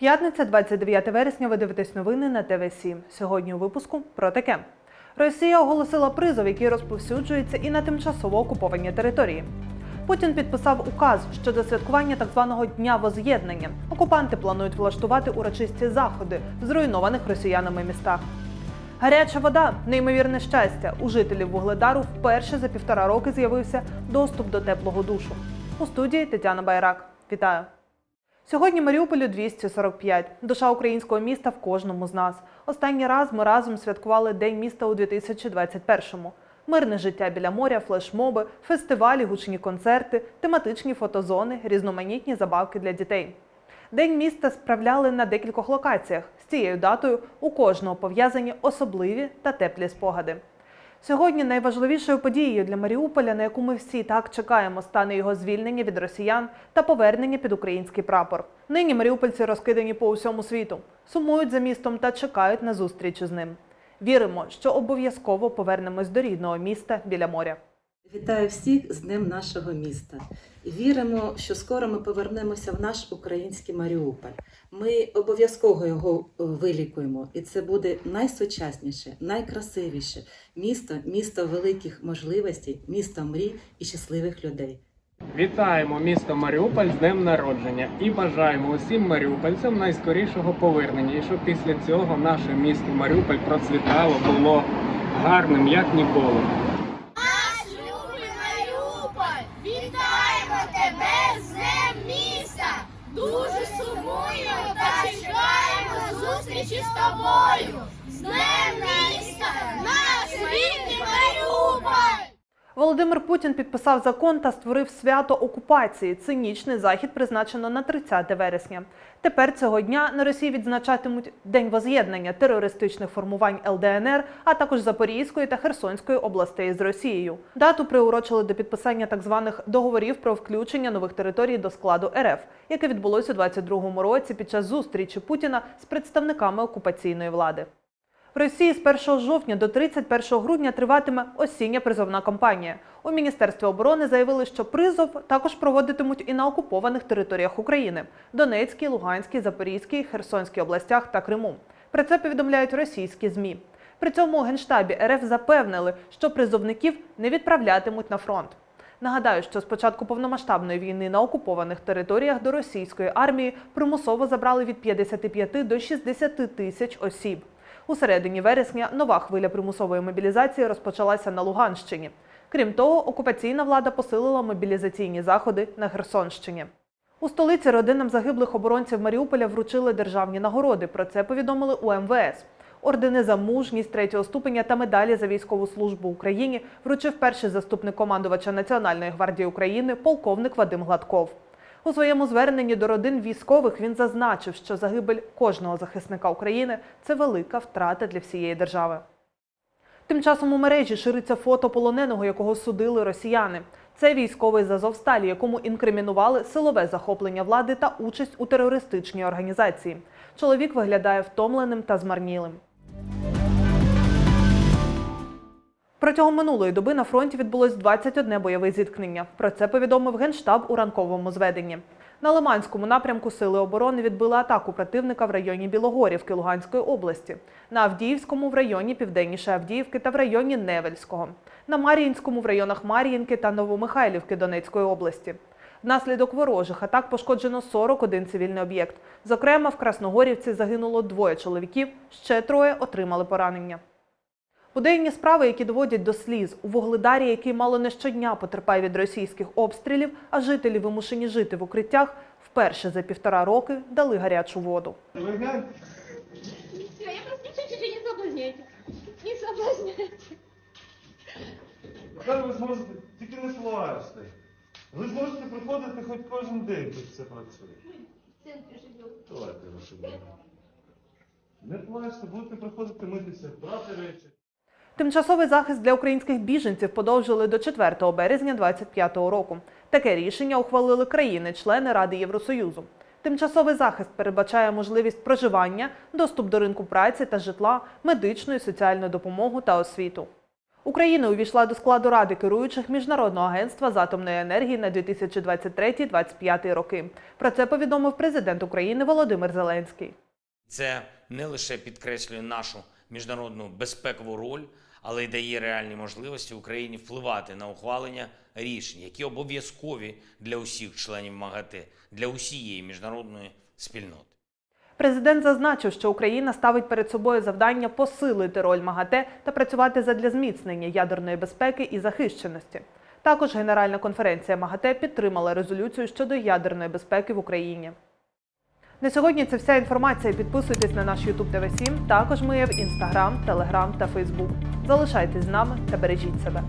П'ятниця, 29 вересня. Ви дивитесь новини на ТВ 7 Сьогодні у випуску про таке. Росія оголосила призов, який розповсюджується і на тимчасово окуповані території. Путін підписав указ щодо святкування так званого дня воз'єднання. Окупанти планують влаштувати урочисті заходи в зруйнованих росіянами містах. Гаряча вода неймовірне щастя. У жителів Вугледару вперше за півтора роки з'явився доступ до теплого душу. У студії Тетяна Байрак. Вітаю! Сьогодні Маріуполю 245. Душа українського міста в кожному з нас. Останній раз ми разом святкували День міста у 2021-му. Мирне життя біля моря, флешмоби, фестивалі, гучні концерти, тематичні фотозони, різноманітні забавки для дітей. День міста справляли на декількох локаціях. З цією датою у кожного пов'язані особливі та теплі спогади. Сьогодні найважливішою подією для Маріуполя, на яку ми всі так чекаємо, стане його звільнення від росіян та повернення під український прапор. Нині маріупольці розкидані по усьому світу, сумують за містом та чекають на зустріч з ним. Віримо, що обов'язково повернемось до рідного міста біля моря. Вітаю всіх з Днем нашого міста. Віримо, що скоро ми повернемося в наш український Маріуполь. Ми обов'язково його е, вилікуємо, і це буде найсучасніше, найкрасивіше місто, місто великих можливостей, місто мрій і щасливих людей. Вітаємо місто Маріуполь з днем народження і бажаємо усім маріупольцям найскорішого повернення. І щоб після цього наше місто Маріуполь процвітало, було гарним як ніколи. Наш любий Маріуполь! Вітаємо тебе з Днем міста! Дуже сумуємо та чекаємо зустрічі з тобою! З Днем міста! Наш рідний Маріуполь! Володимир Путін підписав закон та створив свято окупації. Цинічний захід призначено на 30 вересня. Тепер цього дня на Росії відзначатимуть День воз'єднання терористичних формувань ЛДНР, а також Запорізької та Херсонської областей з Росією. Дату приурочили до підписання так званих договорів про включення нових територій до складу РФ, яке відбулося у 22-му році під час зустрічі Путіна з представниками окупаційної влади. В Росії з 1 жовтня до 31 грудня триватиме осіння призовна кампанія. У Міністерстві оборони заявили, що призов також проводитимуть і на окупованих територіях України Донецькій, Луганській, Запорізькій, Херсонській областях та Криму. Про це повідомляють російські змі. При цьому у генштабі РФ запевнили, що призовників не відправлятимуть на фронт. Нагадаю, що з початку повномасштабної війни на окупованих територіях до російської армії примусово забрали від 55 до 60 тисяч осіб. У середині вересня нова хвиля примусової мобілізації розпочалася на Луганщині. Крім того, окупаційна влада посилила мобілізаційні заходи на Херсонщині. У столиці родинам загиблих оборонців Маріуполя вручили державні нагороди. Про це повідомили у МВС. Ордени за мужність третього ступеня та медалі за військову службу Україні вручив перший заступник командувача Національної гвардії України полковник Вадим Гладков. У своєму зверненні до родин військових він зазначив, що загибель кожного захисника України це велика втрата для всієї держави. Тим часом у мережі шириться фото полоненого, якого судили росіяни. Це військовий з Азовсталі, якому інкримінували силове захоплення влади та участь у терористичній організації. Чоловік виглядає втомленим та змарнілим. Протягом минулої доби на фронті відбулось 21 бойове зіткнення. Про це повідомив Генштаб у ранковому зведенні. На Лиманському напрямку Сили оборони відбили атаку противника в районі Білогорівки Луганської області, на Авдіївському в районі Південніше Авдіївки та в районі Невельського, на Мар'їнському в районах Мар'їнки та Новомихайлівки Донецької області. Внаслідок ворожих атак пошкоджено 41 цивільний об'єкт. Зокрема, в Красногорівці загинуло двоє чоловіків, ще троє отримали поранення. Буденні справи, які доводять до сліз у Вугледарі, який мало не щодня потерпає від російських обстрілів, а жителі вимушені жити в укриттях, вперше за півтора роки дали гарячу воду. Я просто чуть-чуть не соблазняйте. Не соблазняйте. Тепер ви зможете, тільки не плачте. Ви зможете приходити хоч кожен день, тут це працює. Давайте Не плачте, будете приходити митися, брати речі. Тимчасовий захист для українських біженців подовжили до 4 березня 2025 року. Таке рішення ухвалили країни-члени Ради Євросоюзу. Тимчасовий захист передбачає можливість проживання, доступ до ринку праці та житла, медичну і соціальну допомогу та освіту. Україна увійшла до складу ради керуючих Міжнародного агентства з атомної енергії на 2023-2025 роки. Про це повідомив президент України Володимир Зеленський. Це не лише підкреслює нашу міжнародну безпекову роль, але й дає реальні можливості Україні впливати на ухвалення рішень, які обов'язкові для усіх членів МАГАТЕ, для усієї міжнародної спільноти. Президент зазначив, що Україна ставить перед собою завдання посилити роль МАГАТЕ та працювати задля зміцнення ядерної безпеки і захищеності. Також Генеральна конференція МАГАТЕ підтримала резолюцію щодо ядерної безпеки в Україні. На сьогодні це вся інформація. Підписуйтесь на наш YouTube TV 7 Також ми є в Instagram, Telegram та Facebook. Залишайтесь з нами та бережіть себе.